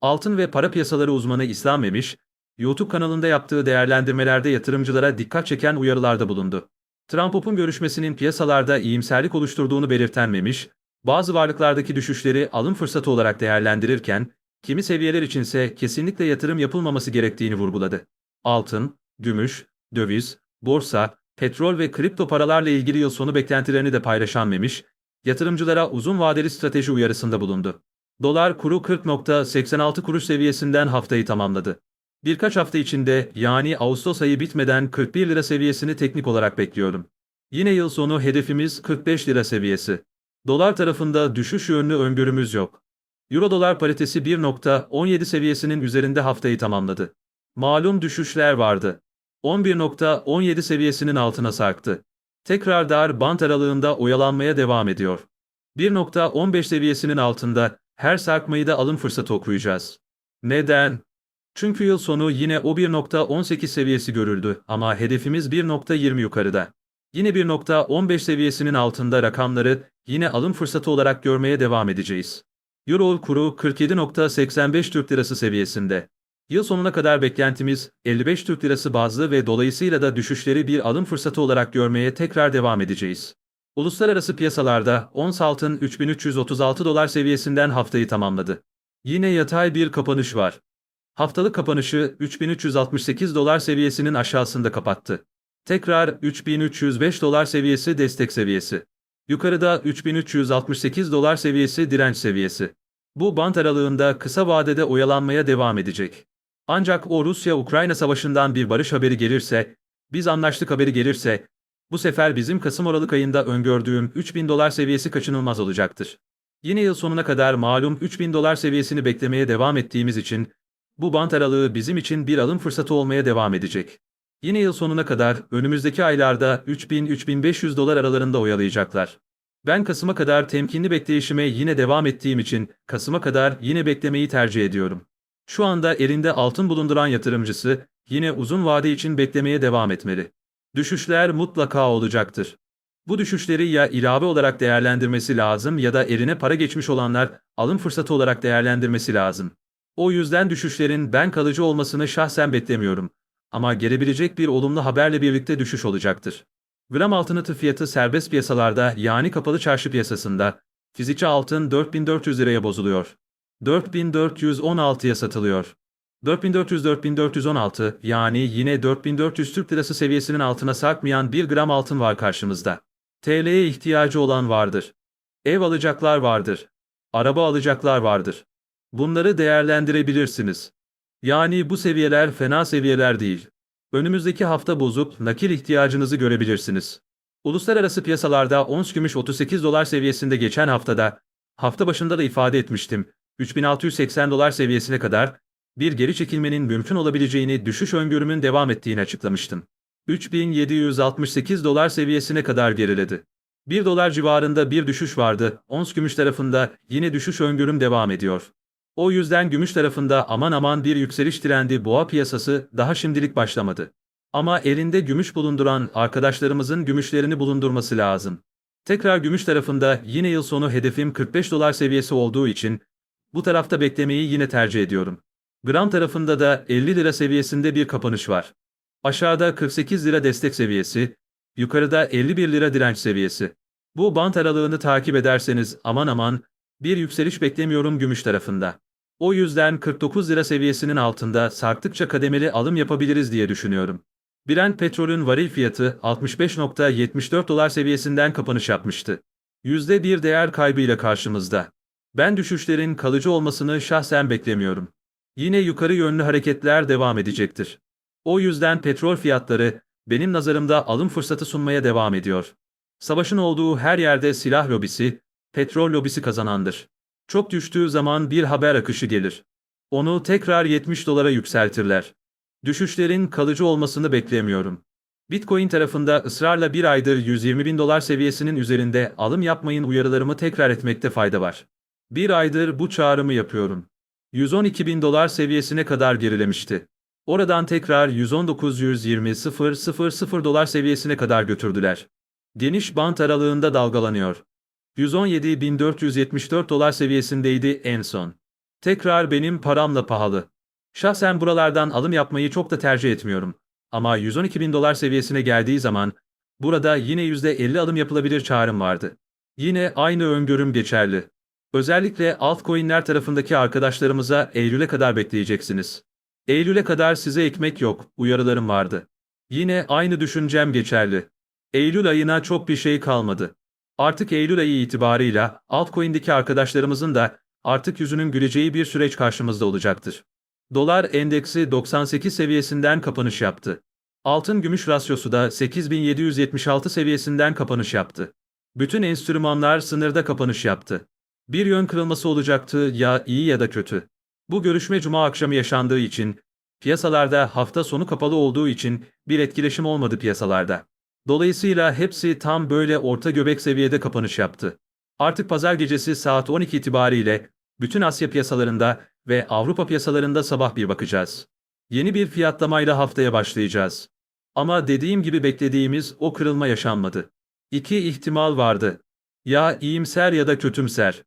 Altın ve para piyasaları uzmanı İslam Memiş, YouTube kanalında yaptığı değerlendirmelerde yatırımcılara dikkat çeken uyarılarda bulundu. Trump-Pop'un görüşmesinin piyasalarda iyimserlik oluşturduğunu belirten Memiş, bazı varlıklardaki düşüşleri alım fırsatı olarak değerlendirirken, kimi seviyeler içinse kesinlikle yatırım yapılmaması gerektiğini vurguladı. Altın, gümüş, döviz, borsa, petrol ve kripto paralarla ilgili yıl sonu beklentilerini de paylaşan Memiş, yatırımcılara uzun vadeli strateji uyarısında bulundu. Dolar kuru 40.86 kuruş seviyesinden haftayı tamamladı. Birkaç hafta içinde yani Ağustos ayı bitmeden 41 lira seviyesini teknik olarak bekliyorum. Yine yıl sonu hedefimiz 45 lira seviyesi. Dolar tarafında düşüş yönlü öngörümüz yok. Euro dolar paritesi 1.17 seviyesinin üzerinde haftayı tamamladı. Malum düşüşler vardı. 11.17 seviyesinin altına sarktı. Tekrar dar bant aralığında oyalanmaya devam ediyor. 1.15 seviyesinin altında her sarkmayı da alım fırsatı okuyacağız. Neden? Çünkü yıl sonu yine o 1.18 seviyesi görüldü ama hedefimiz 1.20 yukarıda. Yine 1.15 seviyesinin altında rakamları yine alım fırsatı olarak görmeye devam edeceğiz. Euro kuru 47.85 Türk Lirası seviyesinde. Yıl sonuna kadar beklentimiz 55 Türk Lirası bazlı ve dolayısıyla da düşüşleri bir alım fırsatı olarak görmeye tekrar devam edeceğiz. Uluslararası piyasalarda ons altın 3336 dolar seviyesinden haftayı tamamladı. Yine yatay bir kapanış var. Haftalık kapanışı 3368 dolar seviyesinin aşağısında kapattı. Tekrar 3305 dolar seviyesi destek seviyesi. Yukarıda 3368 dolar seviyesi direnç seviyesi. Bu bant aralığında kısa vadede oyalanmaya devam edecek. Ancak o Rusya-Ukrayna savaşından bir barış haberi gelirse, biz anlaştık haberi gelirse, bu sefer bizim Kasım-Aralık ayında öngördüğüm 3000 dolar seviyesi kaçınılmaz olacaktır. Yine yıl sonuna kadar malum 3000 dolar seviyesini beklemeye devam ettiğimiz için, bu bant aralığı bizim için bir alım fırsatı olmaya devam edecek. Yine yıl sonuna kadar önümüzdeki aylarda 3000-3500 dolar aralarında oyalayacaklar. Ben Kasım'a kadar temkinli bekleyişime yine devam ettiğim için Kasım'a kadar yine beklemeyi tercih ediyorum. Şu anda elinde altın bulunduran yatırımcısı yine uzun vade için beklemeye devam etmeli. Düşüşler mutlaka olacaktır. Bu düşüşleri ya ilave olarak değerlendirmesi lazım ya da eline para geçmiş olanlar alım fırsatı olarak değerlendirmesi lazım. O yüzden düşüşlerin ben kalıcı olmasını şahsen beklemiyorum. Ama gelebilecek bir olumlu haberle birlikte düşüş olacaktır. Gram altını fiyatı serbest piyasalarda yani kapalı çarşı piyasasında fizikçi altın 4400 liraya bozuluyor. 4416'ya satılıyor. 4400-4416 yani yine 4400 Türk Lirası seviyesinin altına sarkmayan 1 gram altın var karşımızda. TL'ye ihtiyacı olan vardır. Ev alacaklar vardır. Araba alacaklar vardır. Bunları değerlendirebilirsiniz. Yani bu seviyeler fena seviyeler değil. Önümüzdeki hafta bozup nakil ihtiyacınızı görebilirsiniz. Uluslararası piyasalarda ons gümüş 38 dolar seviyesinde geçen haftada, hafta başında da ifade etmiştim, 3680 dolar seviyesine kadar bir geri çekilmenin mümkün olabileceğini düşüş öngörümün devam ettiğini açıklamıştım. 3768 dolar seviyesine kadar geriledi. 1 dolar civarında bir düşüş vardı, ons gümüş tarafında yine düşüş öngörüm devam ediyor. O yüzden gümüş tarafında aman aman bir yükseliş trendi boğa piyasası daha şimdilik başlamadı. Ama elinde gümüş bulunduran arkadaşlarımızın gümüşlerini bulundurması lazım. Tekrar gümüş tarafında yine yıl sonu hedefim 45 dolar seviyesi olduğu için bu tarafta beklemeyi yine tercih ediyorum. Gram tarafında da 50 lira seviyesinde bir kapanış var. Aşağıda 48 lira destek seviyesi, yukarıda 51 lira direnç seviyesi. Bu bant aralığını takip ederseniz aman aman bir yükseliş beklemiyorum gümüş tarafında. O yüzden 49 lira seviyesinin altında sarktıkça kademeli alım yapabiliriz diye düşünüyorum. Brent petrolün varil fiyatı 65.74 dolar seviyesinden kapanış yapmıştı. %1 değer kaybıyla karşımızda. Ben düşüşlerin kalıcı olmasını şahsen beklemiyorum. Yine yukarı yönlü hareketler devam edecektir. O yüzden petrol fiyatları benim nazarımda alım fırsatı sunmaya devam ediyor. Savaşın olduğu her yerde silah lobisi, petrol lobisi kazanandır. Çok düştüğü zaman bir haber akışı gelir. Onu tekrar 70 dolara yükseltirler. Düşüşlerin kalıcı olmasını beklemiyorum. Bitcoin tarafında ısrarla bir aydır 120 bin dolar seviyesinin üzerinde alım yapmayın uyarılarımı tekrar etmekte fayda var. Bir aydır bu çağrımı yapıyorum. 112 bin dolar seviyesine kadar gerilemişti. Oradan tekrar 119-120-000 dolar seviyesine kadar götürdüler. Geniş bant aralığında dalgalanıyor. 117.474 dolar seviyesindeydi en son. Tekrar benim paramla pahalı. Şahsen buralardan alım yapmayı çok da tercih etmiyorum. Ama 112 bin dolar seviyesine geldiği zaman burada yine %50 alım yapılabilir çağrım vardı. Yine aynı öngörüm geçerli. Özellikle altcoin'ler tarafındaki arkadaşlarımıza Eylül'e kadar bekleyeceksiniz. Eylül'e kadar size ekmek yok, uyarılarım vardı. Yine aynı düşüncem geçerli. Eylül ayına çok bir şey kalmadı. Artık Eylül ayı itibarıyla altcoin'deki arkadaşlarımızın da artık yüzünün güleceği bir süreç karşımızda olacaktır. Dolar endeksi 98 seviyesinden kapanış yaptı. Altın gümüş rasyosu da 8776 seviyesinden kapanış yaptı. Bütün enstrümanlar sınırda kapanış yaptı. Bir yön kırılması olacaktı ya iyi ya da kötü. Bu görüşme cuma akşamı yaşandığı için, piyasalarda hafta sonu kapalı olduğu için bir etkileşim olmadı piyasalarda. Dolayısıyla hepsi tam böyle orta göbek seviyede kapanış yaptı. Artık pazar gecesi saat 12 itibariyle bütün Asya piyasalarında ve Avrupa piyasalarında sabah bir bakacağız. Yeni bir fiyatlamayla haftaya başlayacağız. Ama dediğim gibi beklediğimiz o kırılma yaşanmadı. İki ihtimal vardı. Ya iyimser ya da kötümser.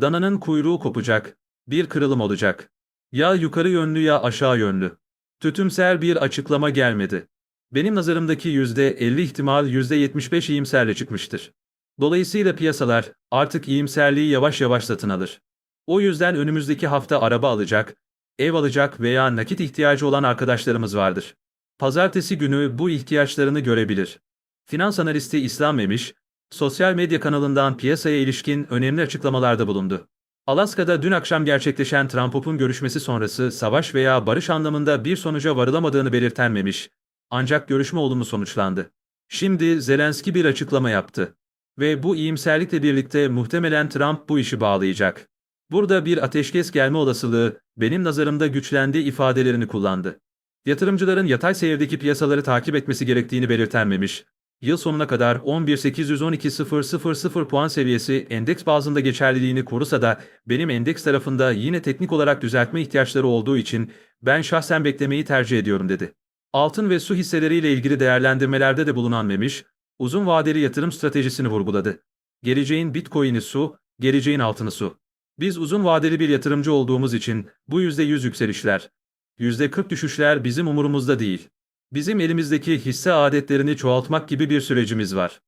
Dananın kuyruğu kopacak, bir kırılım olacak. Ya yukarı yönlü ya aşağı yönlü. Tütümser bir açıklama gelmedi. Benim nazarımdaki %50 ihtimal %75 iyimserle çıkmıştır. Dolayısıyla piyasalar artık iyimserliği yavaş yavaş satın alır. O yüzden önümüzdeki hafta araba alacak, ev alacak veya nakit ihtiyacı olan arkadaşlarımız vardır. Pazartesi günü bu ihtiyaçlarını görebilir. Finans analisti İslam Memiş, sosyal medya kanalından piyasaya ilişkin önemli açıklamalarda bulundu. Alaska'da dün akşam gerçekleşen Trump-Putin görüşmesi sonrası savaş veya barış anlamında bir sonuca varılamadığını belirten Memiş, ancak görüşme olumlu sonuçlandı. Şimdi Zelenski bir açıklama yaptı. Ve bu iyimserlikle birlikte muhtemelen Trump bu işi bağlayacak. Burada bir ateşkes gelme olasılığı benim nazarımda güçlendi ifadelerini kullandı. Yatırımcıların yatay seyirdeki piyasaları takip etmesi gerektiğini belirtenmemiş, yıl sonuna kadar 11.812.000 puan seviyesi endeks bazında geçerliliğini korusa da benim endeks tarafında yine teknik olarak düzeltme ihtiyaçları olduğu için ben şahsen beklemeyi tercih ediyorum dedi. Altın ve su hisseleriyle ilgili değerlendirmelerde de bulunan Memiş, uzun vadeli yatırım stratejisini vurguladı. Geleceğin Bitcoin'i su, geleceğin altını su. Biz uzun vadeli bir yatırımcı olduğumuz için bu %100 yükselişler, %40 düşüşler bizim umurumuzda değil. Bizim elimizdeki hisse adetlerini çoğaltmak gibi bir sürecimiz var.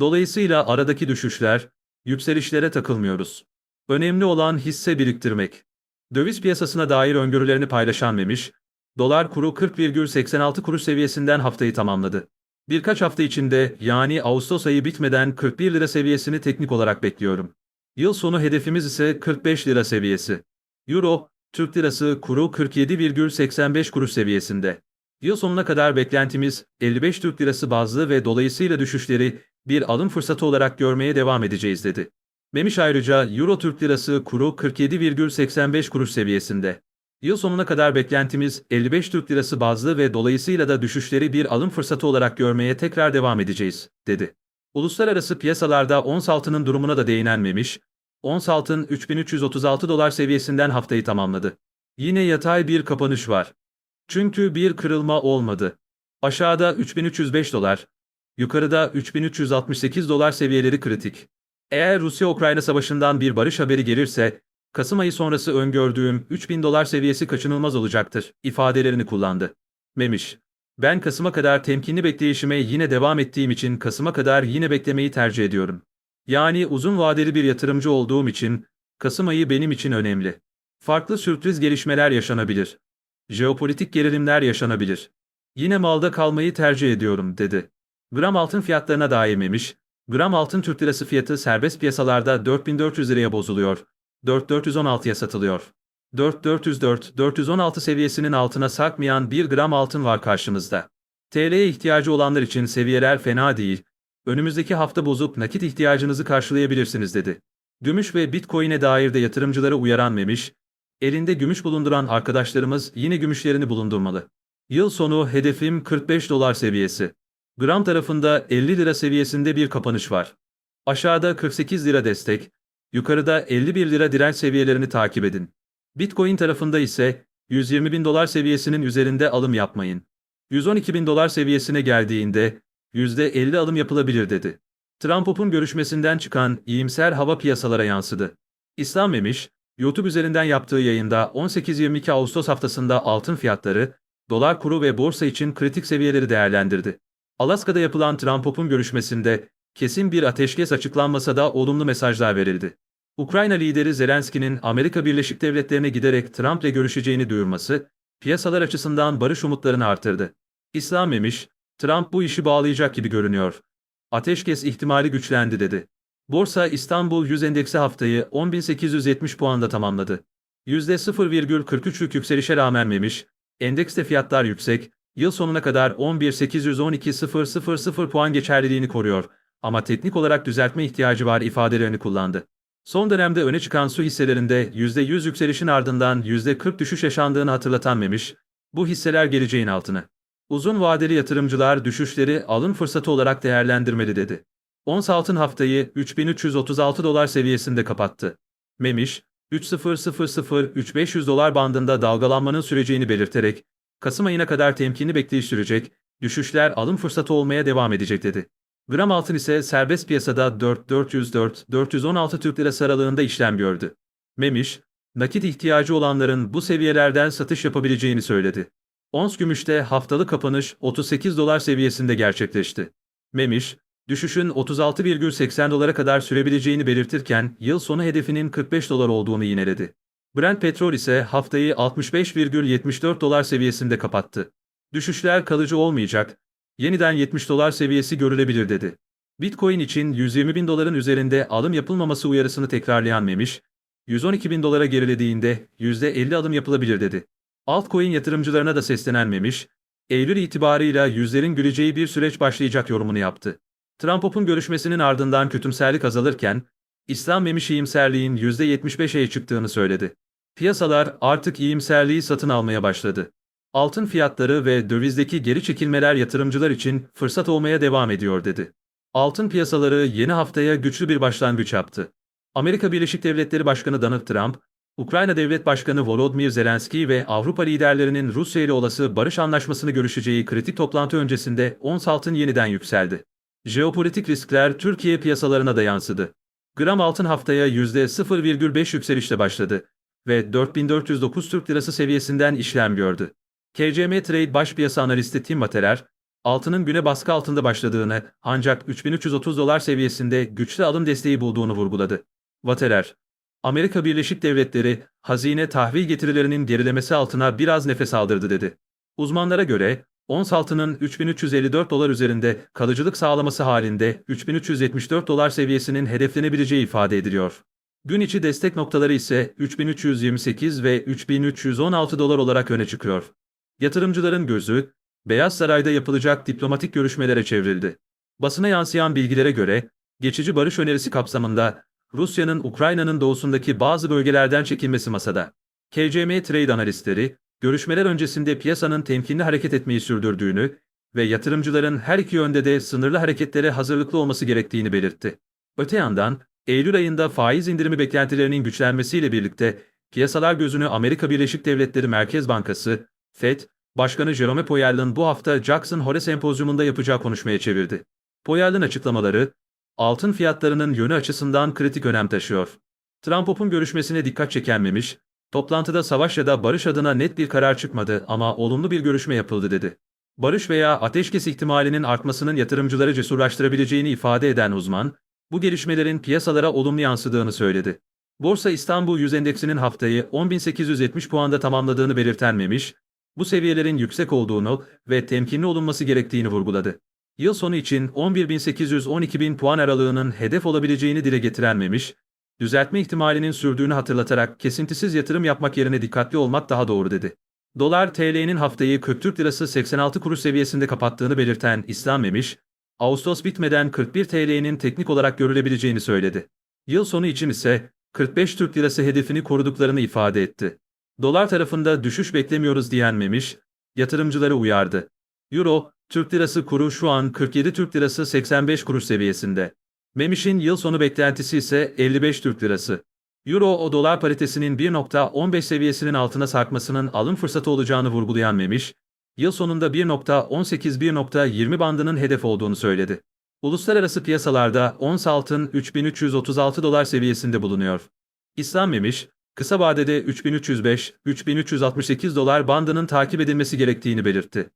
Dolayısıyla aradaki düşüşler, yükselişlere takılmıyoruz. Önemli olan hisse biriktirmek. Döviz piyasasına dair öngörülerini paylaşan Memiş, dolar kuru 40,86 kuruş seviyesinden haftayı tamamladı. Birkaç hafta içinde yani Ağustos ayı bitmeden 41 lira seviyesini teknik olarak bekliyorum. Yıl sonu hedefimiz ise 45 lira seviyesi. Euro, Türk lirası kuru 47,85 kuruş seviyesinde. Yıl sonuna kadar beklentimiz 55 Türk lirası bazlı ve dolayısıyla düşüşleri bir alım fırsatı olarak görmeye devam edeceğiz dedi. Memiş ayrıca Euro Türk lirası kuru 47,85 kuruş seviyesinde. Yıl sonuna kadar beklentimiz 55 Türk lirası bazlı ve dolayısıyla da düşüşleri bir alım fırsatı olarak görmeye tekrar devam edeceğiz, dedi. Uluslararası piyasalarda ons altının durumuna da değinenmemiş, ons altın 3336 dolar seviyesinden haftayı tamamladı. Yine yatay bir kapanış var. Çünkü bir kırılma olmadı. Aşağıda 3305 dolar, yukarıda 3368 dolar seviyeleri kritik. Eğer Rusya-Ukrayna savaşından bir barış haberi gelirse, Kasım ayı sonrası öngördüğüm 3000 dolar seviyesi kaçınılmaz olacaktır ifadelerini kullandı. Memiş, ben Kasım'a kadar temkinli bekleyişime yine devam ettiğim için Kasım'a kadar yine beklemeyi tercih ediyorum. Yani uzun vadeli bir yatırımcı olduğum için Kasım ayı benim için önemli. Farklı sürpriz gelişmeler yaşanabilir. Jeopolitik gerilimler yaşanabilir. Yine malda kalmayı tercih ediyorum, dedi. Gram altın fiyatlarına dairmemiş, gram altın Türk lirası fiyatı serbest piyasalarda 4400 liraya bozuluyor, 4416'ya satılıyor. 4404-416 seviyesinin altına sarkmayan 1 gram altın var karşımızda. TL'ye ihtiyacı olanlar için seviyeler fena değil, önümüzdeki hafta bozup nakit ihtiyacınızı karşılayabilirsiniz dedi. Gümüş ve Bitcoin'e dair de yatırımcıları uyaran Memiş, elinde gümüş bulunduran arkadaşlarımız yine gümüşlerini bulundurmalı. Yıl sonu hedefim 45 dolar seviyesi. Gram tarafında 50 lira seviyesinde bir kapanış var. Aşağıda 48 lira destek, yukarıda 51 lira direnç seviyelerini takip edin. Bitcoin tarafında ise 120 bin dolar seviyesinin üzerinde alım yapmayın. 112 bin dolar seviyesine geldiğinde %50 alım yapılabilir dedi. Trump'ın görüşmesinden çıkan iyimser hava piyasalara yansıdı. İslam Memiş, YouTube üzerinden yaptığı yayında 18-22 Ağustos haftasında altın fiyatları, dolar kuru ve borsa için kritik seviyeleri değerlendirdi. Alaska'da yapılan Trump-Pop'un görüşmesinde kesin bir ateşkes açıklanmasa da olumlu mesajlar verildi. Ukrayna lideri Zelenski'nin Amerika Birleşik Devletleri'ne giderek Trump'la görüşeceğini duyurması, piyasalar açısından barış umutlarını artırdı. İslam Memiş, Trump bu işi bağlayacak gibi görünüyor. Ateşkes ihtimali güçlendi dedi. Borsa İstanbul 100 endeksi haftayı 10.870 puanda tamamladı. %0,43'lük yükselişe rağmen Memiş, endekste fiyatlar yüksek, yıl sonuna kadar 11.812.000 puan geçerliliğini koruyor ama teknik olarak düzeltme ihtiyacı var ifadelerini kullandı. Son dönemde öne çıkan su hisselerinde %100 yükselişin ardından %40 düşüş yaşandığını hatırlatan Memiş, bu hisseler geleceğin altını. Uzun vadeli yatırımcılar düşüşleri alım fırsatı olarak değerlendirmeli dedi. Ons altın haftayı 3336 dolar seviyesinde kapattı. Memiş, 3000-3500 dolar bandında dalgalanmanın süreceğini belirterek, Kasım ayına kadar temkinli bekleyiş sürecek, düşüşler alım fırsatı olmaya devam edecek dedi. Gram altın ise serbest piyasada 4-404-416 Türk Lirası aralığında işlem gördü. Memiş, nakit ihtiyacı olanların bu seviyelerden satış yapabileceğini söyledi. Ons gümüşte haftalık kapanış 38 dolar seviyesinde gerçekleşti. Memiş, düşüşün 36,80 dolara kadar sürebileceğini belirtirken yıl sonu hedefinin 45 dolar olduğunu yineledi. Brent petrol ise haftayı 65,74 dolar seviyesinde kapattı. Düşüşler kalıcı olmayacak, yeniden 70 dolar seviyesi görülebilir dedi. Bitcoin için 120 bin doların üzerinde alım yapılmaması uyarısını tekrarlayan Memiş, 112 bin dolara gerilediğinde %50 alım yapılabilir dedi. Altcoin yatırımcılarına da seslenen Memiş, Eylül itibarıyla yüzlerin güleceği bir süreç başlayacak yorumunu yaptı. Trump-Pop'un görüşmesinin ardından kötümserlik azalırken, İslam Memiş iyimserliğin %75'e çıktığını söyledi. Piyasalar artık iyimserliği satın almaya başladı. Altın fiyatları ve dövizdeki geri çekilmeler yatırımcılar için fırsat olmaya devam ediyor dedi. Altın piyasaları yeni haftaya güçlü bir başlangıç yaptı. Amerika Birleşik Devletleri Başkanı Donald Trump, Ukrayna Devlet Başkanı Volodymyr Zelenski ve Avrupa liderlerinin Rusya ile olası barış anlaşmasını görüşeceği kritik toplantı öncesinde ons altın yeniden yükseldi. Jeopolitik riskler Türkiye piyasalarına da yansıdı. Gram altın haftaya %0,5 yükselişle başladı ve 4409 Türk Lirası seviyesinden işlem gördü. KCM Trade baş piyasa analisti Tim Materer, altının güne baskı altında başladığını ancak 3330 dolar seviyesinde güçlü alım desteği bulduğunu vurguladı. Vaterer, Amerika Birleşik Devletleri, hazine tahvil getirilerinin gerilemesi altına biraz nefes aldırdı dedi. Uzmanlara göre, ons altının 3354 dolar üzerinde kalıcılık sağlaması halinde 3374 dolar seviyesinin hedeflenebileceği ifade ediliyor. Gün içi destek noktaları ise 3328 ve 3316 dolar olarak öne çıkıyor. Yatırımcıların gözü, Beyaz Saray'da yapılacak diplomatik görüşmelere çevrildi. Basına yansıyan bilgilere göre, geçici barış önerisi kapsamında Rusya'nın Ukrayna'nın doğusundaki bazı bölgelerden çekilmesi masada. KCM Trade analistleri, görüşmeler öncesinde piyasanın temkinli hareket etmeyi sürdürdüğünü ve yatırımcıların her iki yönde de sınırlı hareketlere hazırlıklı olması gerektiğini belirtti. Öte yandan, Eylül ayında faiz indirimi beklentilerinin güçlenmesiyle birlikte piyasalar gözünü Amerika Birleşik Devletleri Merkez Bankası, FED, Başkanı Jerome Powell'ın bu hafta Jackson Hole Sempozyumunda yapacağı konuşmaya çevirdi. Powell'ın açıklamaları, altın fiyatlarının yönü açısından kritik önem taşıyor. Trump-Pop'un görüşmesine dikkat çekenmemiş, toplantıda savaş ya da barış adına net bir karar çıkmadı ama olumlu bir görüşme yapıldı dedi. Barış veya ateşkes ihtimalinin artmasının yatırımcıları cesurlaştırabileceğini ifade eden uzman, bu gelişmelerin piyasalara olumlu yansıdığını söyledi. Borsa İstanbul 100 endeksinin haftayı 10.870 puanda tamamladığını belirtenmemiş, bu seviyelerin yüksek olduğunu ve temkinli olunması gerektiğini vurguladı. Yıl sonu için 11.800-12.000 puan aralığının hedef olabileceğini dile getirenmemiş, düzeltme ihtimalinin sürdüğünü hatırlatarak kesintisiz yatırım yapmak yerine dikkatli olmak daha doğru dedi. Dolar TL'nin haftayı 40 Türk Lirası 86 kuruş seviyesinde kapattığını belirten İslam Memiş, Ağustos bitmeden 41 TL'nin teknik olarak görülebileceğini söyledi. Yıl sonu için ise 45 Türk Lirası hedefini koruduklarını ifade etti. Dolar tarafında düşüş beklemiyoruz diyen Memiş, yatırımcıları uyardı. Euro, Türk Lirası kuru şu an 47 Türk Lirası 85 kuruş seviyesinde. Memiş'in yıl sonu beklentisi ise 55 Türk Lirası. Euro o dolar paritesinin 1.15 seviyesinin altına sarkmasının alım fırsatı olacağını vurgulayan Memiş, yıl sonunda 1.18-1.20 bandının hedef olduğunu söyledi. Uluslararası piyasalarda ons altın 3336 dolar seviyesinde bulunuyor. İslam Memiş, kısa vadede 3305-3368 dolar bandının takip edilmesi gerektiğini belirtti.